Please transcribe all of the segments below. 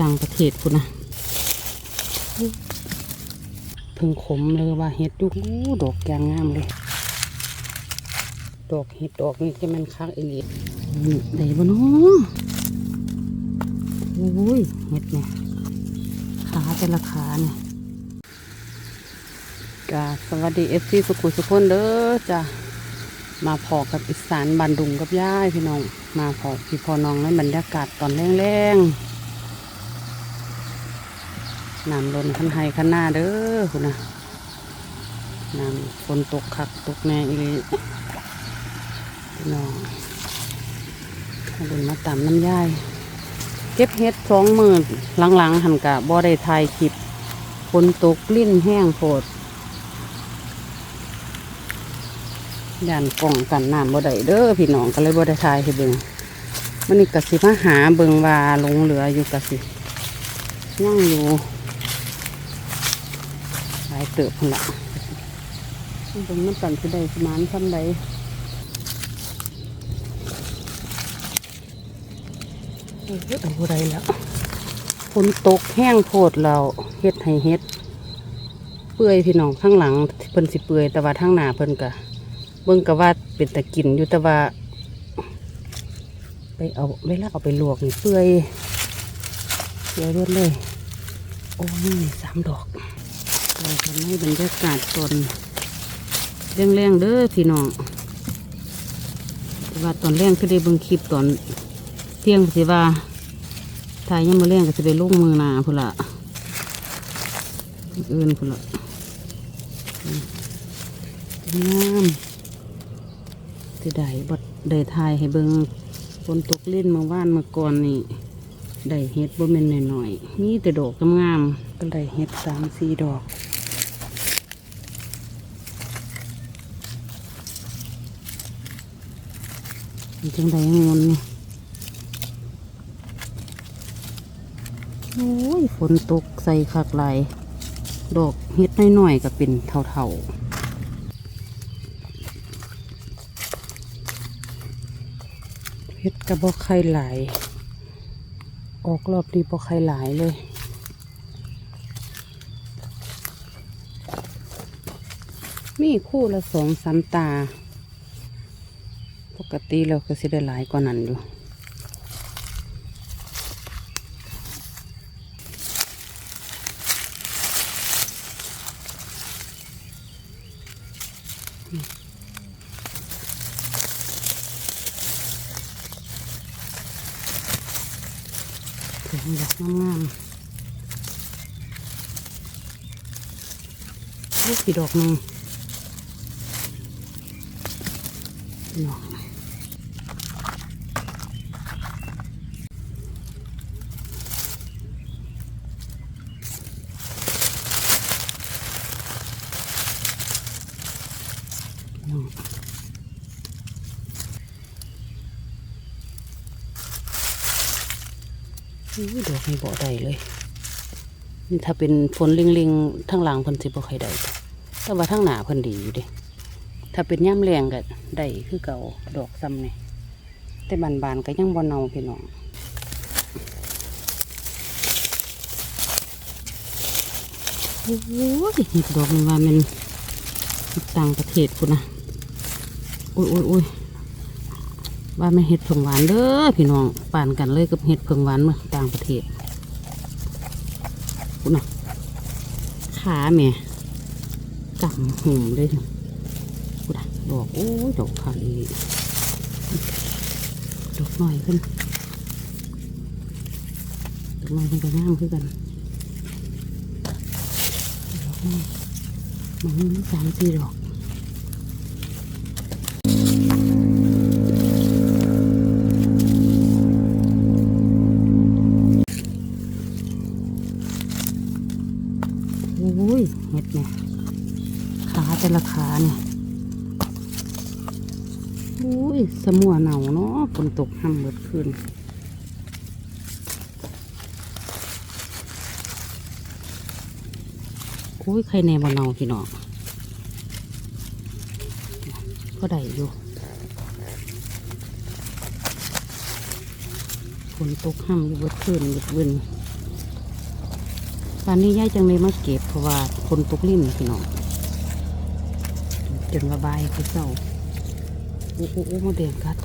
ต่างประเทศคุณนะเพิ่งขมเลยว่าเห็ดดูดอกยางงามเลย ดอกเห็ดดอกนี่จะมันคักอีลีนี่ได้บ่เนาะโอ้ยเห็ดเนี่ยขาแต่ละขาเนี่ยกาสวัสดีเอฟซีสุขุมสุขคนเด้อจ้ะมาพอกับอีสานบันดุงกับย่ายพี่น้อง มาพอพี่พอน้องในบรรยากาศตอนแรงๆ น้ำล้นขันไห้ขันหน้าเด้อคุณนะน้ำฝนตกคักตกแน่อีพี่น้องมาดุนมาตามน้ำย่าย เก็บเฮ็ดสองหมื่นหลังๆ หันกะบ่ได้ถ่ายคลิปฝนตกลิ้นแห้งโพดย่านกล่องกันน้ำบ่ได้เด้อพี่น้องก็เลยบ่ได้ทายให้เบิ่งมันนี่กะสิมาหาเบิ่งว่าลงเหลืออยู่กะสิย่างอยู่ายเติบพุ่นละเบิ่งมันกันสิได้ประมาณทำใดโอ้ยเอาบ่ได้แล้วฝนตกแห้งโพดเราเฮ็ดให้เฮ็ด เปื่อยพี่น้องข้างหลังเพิ่นสิเปื่อยแต่ว่าทางหน้าเพิ่นก็เบิ่งก็ว่าเป็นตะกินอยู่แต่ว่า ไปเอาเวลาเอาไปลวกนี่เปื่อยเปื่อยรวดเลย โอ้นี่สามดอก เราทำให้บรรยากาศตอนแรงๆเด้อพี่น้องว่าตอนแรงคือได้บิ่งคลิปตอนเที่ยงสิว่าทายยังมาแรงก็จะไปลงมือนาพุ่นละเอื่นพุ่นละงามสิได้บดได้ทายให้เบิงฝนตกเล่นเมื่านมื่อก่อนนี่ได้เฮ็ดบ่แม่นหน่อยๆมีแต่ดอกงามๆก็ได้เฮ็ดสามสี่ดอก จังได้งนนี่โอ้ยฝนตกใส่คักไหลดอกเฮ็ดน้อยๆก็เป็นเท่าๆเพชรกระบอกไข่หลาย ออกรอบดีบอกไข่หลายเลย มีคู่ละสองสามตา ปกติเราก็สิได้หลายกว่านั้นอยู่ถึงดอกงามๆลูกกี่ดอกนึงดอกดอกอุ้ย ดอกไม่บ่ได้เลย นี่ถ้าเป็นฝนลิงๆทั้งหลังเพิ่นสิบ่ค่อยได้แต่ว่าทั้งหน้าเพิ่นดีอยู่เดิถ้าเป็นย่ำแรงก็ได้คือเก่าดอกซ้ำนี่แต่บานๆก็ยังบ่เนาพี่น้องโอ้ยเห็ดดอกนี่ว่ามันต่างประเทศพุ่นะอุ้ยอุ้ยอุ้ย ว่าไม่เห็ดผงหวานเด้อพี่น้องป่านกันเลยกับเห็ดผงหวานเมื่อต่างประเทศคุณน่ะขาแม่กำหุ่มเลยคุณน่ะดอกโอ้ดอกขาอีดอกหน่อยขึ้นดอกหน่อยมันก็งามขึ้นกันดอกน้อยมันมีสามสี่ดอก เห็ดเนี่ยขาแต่ละขาเนี่ยโอ้ยสมัวเหนาเนาะฝนตกห้ำเบิดคืนโอ้ยใครแน่บ่เนาพี่น้องก็ได้อยู่ฝนตกห้ำอยู่เบิดคืนเบิดเวิน ตอนนี้ย่ายจังเลยมาเก็บเพราะว่าคนตกลิ่นพี่น้องจนระบายคือเศร้าโอ้โอ้โอ้มาเดียงกัด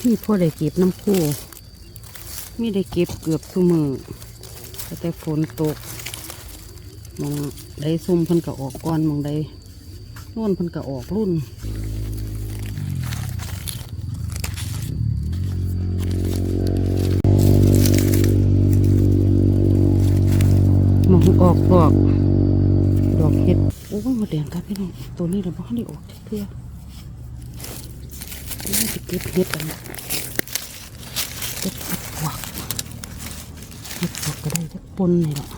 ที่พ่อได้เก็บน้ำคู่ไม่ได้เก็บเกือบทุกมือแต่แต่ฝนตกมองได้ซุ่มพิ่นก็ออกก้อนมองได้ร่วนพิ่นก็ออกรุ่นมองออกดอกดอกเห็ดโอ้ยหมดแดงครับพี่น้องตัวนี้เราบ้านได้ออกเพื่อ น่จะเก็บเห็ดอันนี้เก็บเห็ดปวกเห็ดปวกก็ได้จะปนนี่แหละ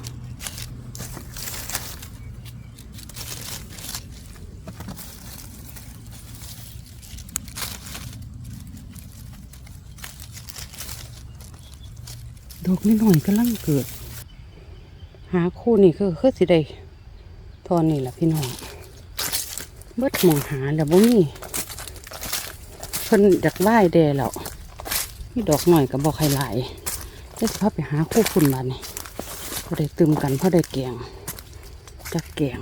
ดอกนิดหน่อยก็ลังเกิด หาคู่นี่คือคือสิได้ทอนนี่แหละพี่น้องเบิดมองหาแล้วบ่มี พิ่นอยากไหว้แดแล้วมีดอกหน่อยกับบอกใครหลายจะสิพาไปหาคู่คุณบานนี่พอได้ตึมกันพอได้แกงจักแกง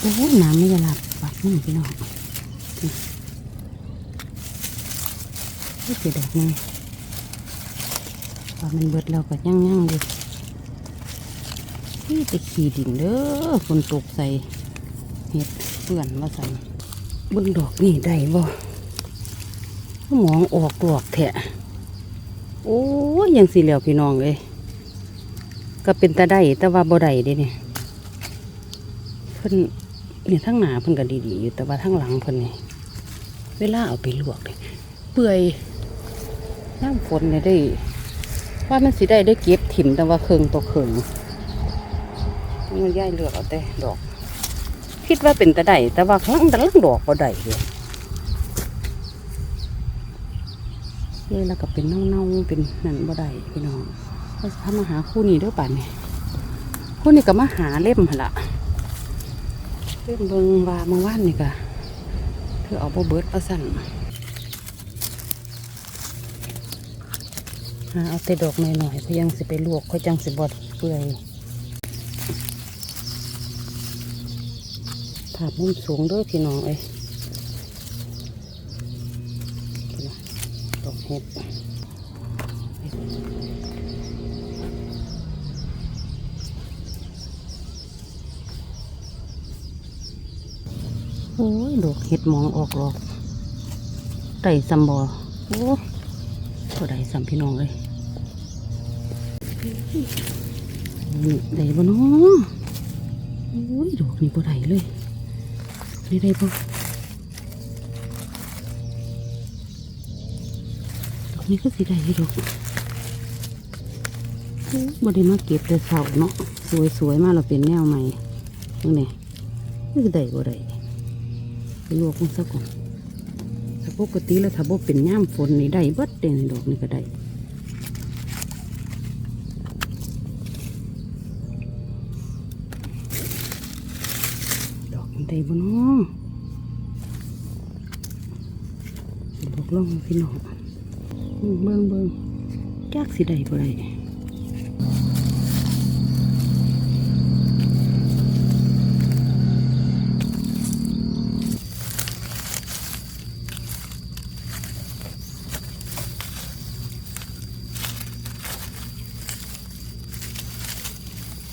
โอ้น้ำไม่ยาลาปัดนี่พี่น้องนี่คือดอกไงพอมันเบิดเราก็ยั่งยั่งๆอยู่ นี่จะขี่ดินเด้อฝนตกใส่เห็ดเปื่อนมาใส่เบิ่งดอกนี่ได้บ่มองออกดอกแทะโอ้ยังสีเหลียวพี่น้องเลยก็เป็นตาได้แต่ว่าบ่ได้เด้เนี่ยเพิ่นเนี่ยทั้งหนาเพิ่นก็ดีๆอยู่แต่ว่าทั้งหลังเพิ่นนี่เวลาเอาไปลวกเนี่ยเปื่อยน้ำฝนเนี่ยได้ ว่ามันสิได้ได้เก็บถิ่มแต่ว่าเคืองตัวเคือง มันย่ายเลือกเอาแต่ดอก คิดว่าเป็นตะไดแต่ว่าข้างแต่ลังดอกก็ได้เลยนี่แล้วก็เป็นเน่าๆเป็นนั่นบ่ได้พี่น้องก็พามาหาคู่นี้ด้วยป่านนี่คู่นี้ก็มาหาเล่มหละเล่มเบิงว่าเมื่อวานนี่ก็เธอเอาบ่เบิดเอาสั่นหาเอาแต่ดอกหน่อยๆเพราะยังสิไปลวกเขาจังสิบดเปื่อย ถาดมุมสูงด้วยพี่น้องเอ้ยดอกเห็ดโอ้ยดอกเห็ดมองออกหรอกไต่ซัมบอโอ้ก็ไดสัมพี่น้องเลยนี่ได้บ่เนาะโอ้ยดอกนี่บ่ไดเลย นี่ได้บ่ดอกนี้ก็สิได้อยู่ดอกโอ้ยบ่ได้มาเก็บแต่เสาเนาะสวยๆมาเราเป็นแนวใหม่ยังไงนี่ก็ได้บ่ได้ไปลวกมันซะก่อนถ้าปกติแล้วถ้าบ่เป็นย่ามฝนนี่ได้เบิดเด่นดอกนี่ก็ได้ ได้บ่เนาะดอกล่องพี่น้องเบิ่งเบิ่งจักสิได้บ่ได้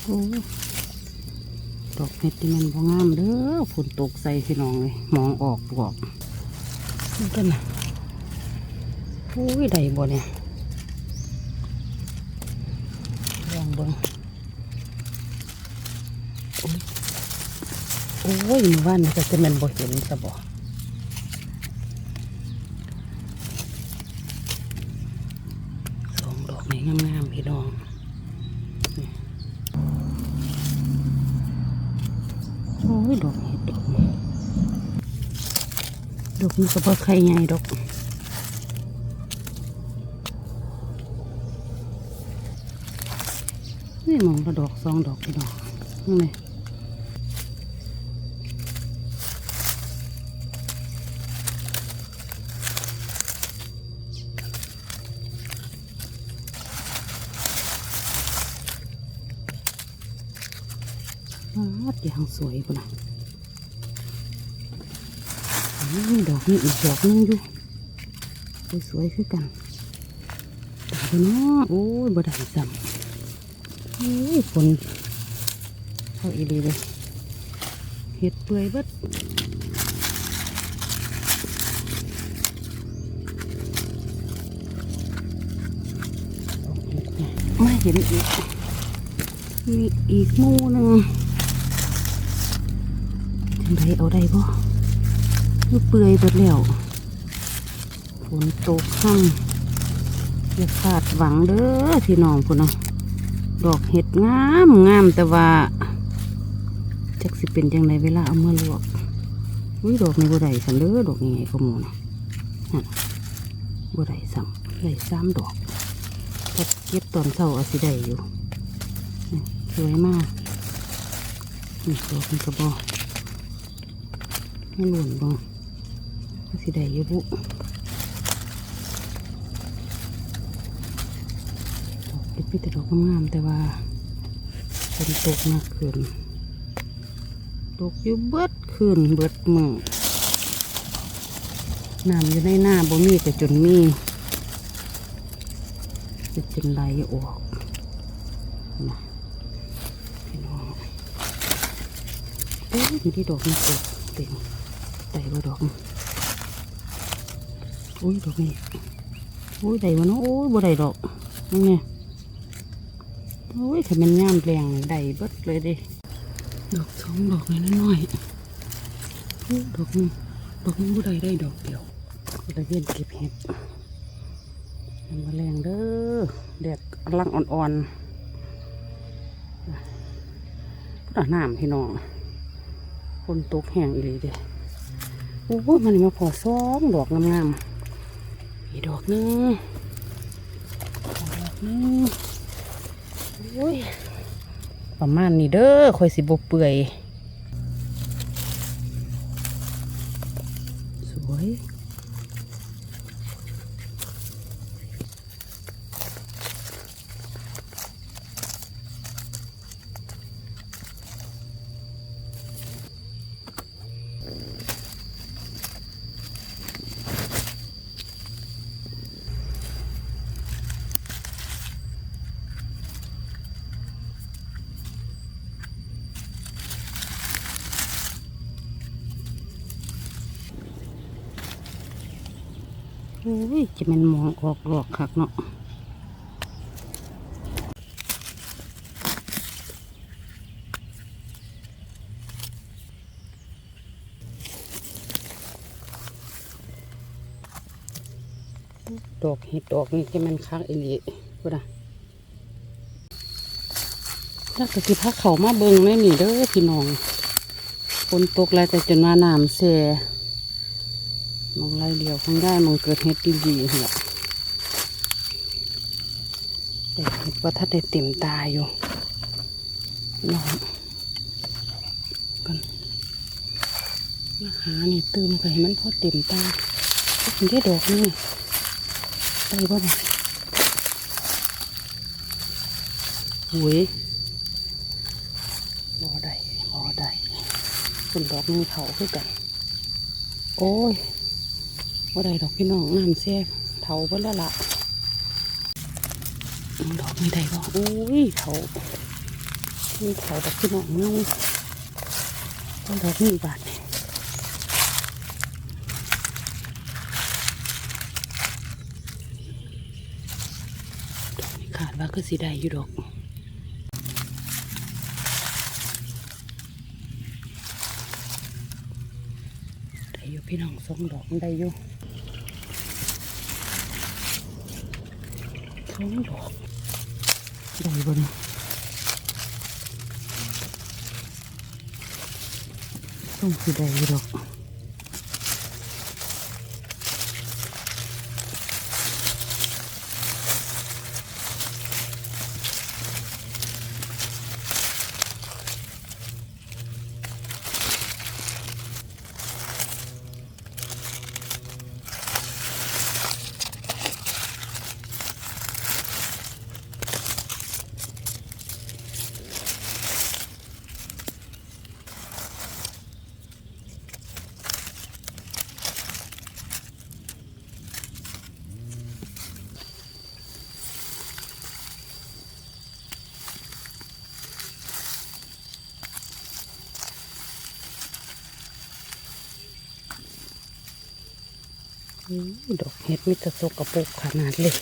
โอ้ดอกเห็ดที่มันบ่งามเด้อ ฝนตกใส่พี่น้องเลยมองออกบอกกันนะอุ้ยใดบ่เนี่ยลองบิ้งโอ้ยว่านจะเป็มันบ่เห็นจะบ่สองดอกนี่งามพี่น้องโอ้ยดอก ดอกนี้ก็บ่ใครใหญ่ดอกนี่มองกระดอกสองดอกพี่ดอกนี่ไงอาดอย่างสวยพุ่นนะ ดอกนี้อีกดอกนึงอยู่สวยๆคือกันตาเนาะโอ้ยบ่ได้ซ้ำโอ้ยฝนเข้าอีดีเลยเห็ดเปื่อยเบิดม่เห็นอีก มีอีกมูนึงจังไดเอาได้บ่ คือเปื่อยเบิดแล้วฝนตกค่ำอย่าขาดหวังเด้อพี่น้องคุณนะดอกเห็ดงามงามแต่ว่าจักสิเป็นจังไดเวลาเอามาลวกอุ้ยดอกนี้บ่ได้สันเด้อดอกนี้ไงก็มูนะนั่นบ่ได้ซ้ำได้สามดอกถ้าเก็บตอนเช้าอาจสิได้อยู่สวยมากนี่ดอกนี้ก็บ่ไม่หล่นบ่อาจ สิได้อยู่บุเป็นพี่แต่ดอกงามแต่ว่าฝนตกมากขึ้นตกอยู่เบิดขึ้นเบิดมือน้ำอยู่ในหน้าบ่มีแต่จนมีจะจนไหลออกนะพี่น้องเอ้ยมีที่ดอกนี่ตกเต็มไต่บ่ดอก อุ้ยดอกนี้อุ้ยไต่บ่เนาะโอ้ยบ่ได้ดอกนี่ไงโอ้ยถ้ามันย่ามแรงได้เบิดเลยดิดอกสองดอกน้อยๆโอ้ดอกนี้ดอกนี้บ่ได้ได้ดอกเดียวก็ได้เวียนเก็บเห็ดมันมาแรงเด้อแดดลังอ่อนๆพุทธน้ำพี่น้องคนตกแห้งอีหลีเด้โอ้ยมันมาพอสองดอกงามๆ อีดอกหนึงดอกหนึงโอ้ยประมาณนี้เด้อคอยสิบเปื่อยสวย อ้ยจะมันมองออกหลอกคักเนาะดอกเห็ดดอกนี่จะมันคักอีหลีพูดนะถ้าก็สิพักเขามาเบิงแม่นี่เด้อพี่น้องฝนตกแล้วแต่จนว่าน้ำแซ่ มองไรเดียวคงได้มองเกิดเห็ดดีๆเหรอแต่เห็ดว่าถ้าได้เต็มตาอยู่นองกันมาหานี่ตืมไปมันพอเต็มตาเห็นได้ดอกนี่ได้บ่เนี่ยหวยบ่ได้บ่ได้คุณดอกนี่เขาคือกัน โอ้ย ว่าได้ดอกพี่น้องน้ำแซ่บเถาเบิ่แล้วล่ะดอกไม่ได้บ่โอ้ยเถานี่เถาดอกพี่น้องเงาต้นดอกนี่บาทนี่ดอกนี่ขาดว่าก็สิได้อยู่ดอกได้อยู่พี่น้องสองดอกมันได้อยู่สอง ดอกได้บ่เนี่ยต้องสิได้ยู่ดอก ดอกเห็ดมิตรสกกระปุกขนาดเลย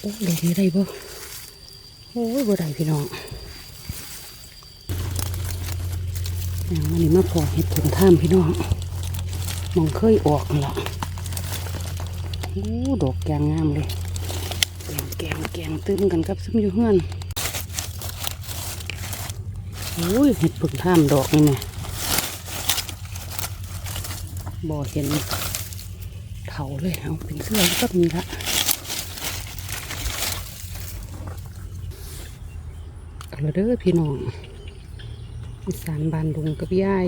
โอ้ดอกนี้ได้บ่โอ้ยบ่ได้พี่น้องอย่างมันนี่มาพอเห็ดผงท่ามพี่น้องมองเคยออกละโอ้ดอกแกงงามเลยแกงแกงแกงตึมกันกับซึมอยู่เฮือนโอ้ยเห็ดผึ่งท่ามดอกนี่แม่บ่เห็น เถาเลยเอาเป็นเสื้อก็มีละเอาละเด้อพี่น้องอีสานบานดุงกับยาย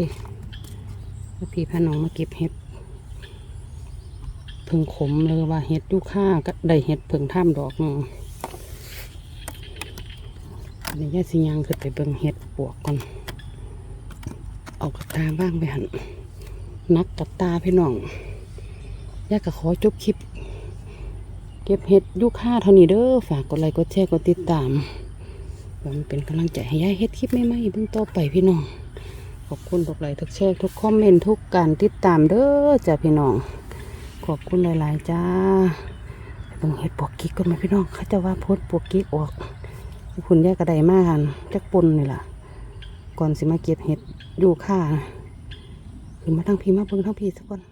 แล้วพี่พาน้องมาเก็บเห็ดเพิ่งขมเลยว่าเห็ดยูค่าก็ได้เห็ดเพิ่งท่ามดอกหนึงอันนี้ยายสิยังขึ้นไปเบิ่งเห็ดปวกก่อนเอากระตาบ้างไปหันนักกับตาพี่น้อง ยายก็ขอจบคลิป เก็บเห็ดยูค่าเท่านี้เด้อฝากกดไลค์กดแชร์กดติดตามมันเป็นกำลังใจให้ยายเฮ็ดคลิปใหม่ๆเบิ่งต่อไปพี่น้องขอบคุณทุกไลค์ทุกแชร์ทุกคอมเมนต์ทุกการติดตามเด้อจ้าพี่น้องขอบคุณหลายๆจ้าไปเบิ่งเห็ดปวกกิ๊กก็มาพี่น้องเขาจะว่าโพดปวกกิ๊กออกคุณแยกกระไดมากกันจักปนนี่ล่ะ ก่อนสิมาเก็บเห็ดยูค่าคือมาทั้งพีมาเบิ่งทั้งพีสักก่อน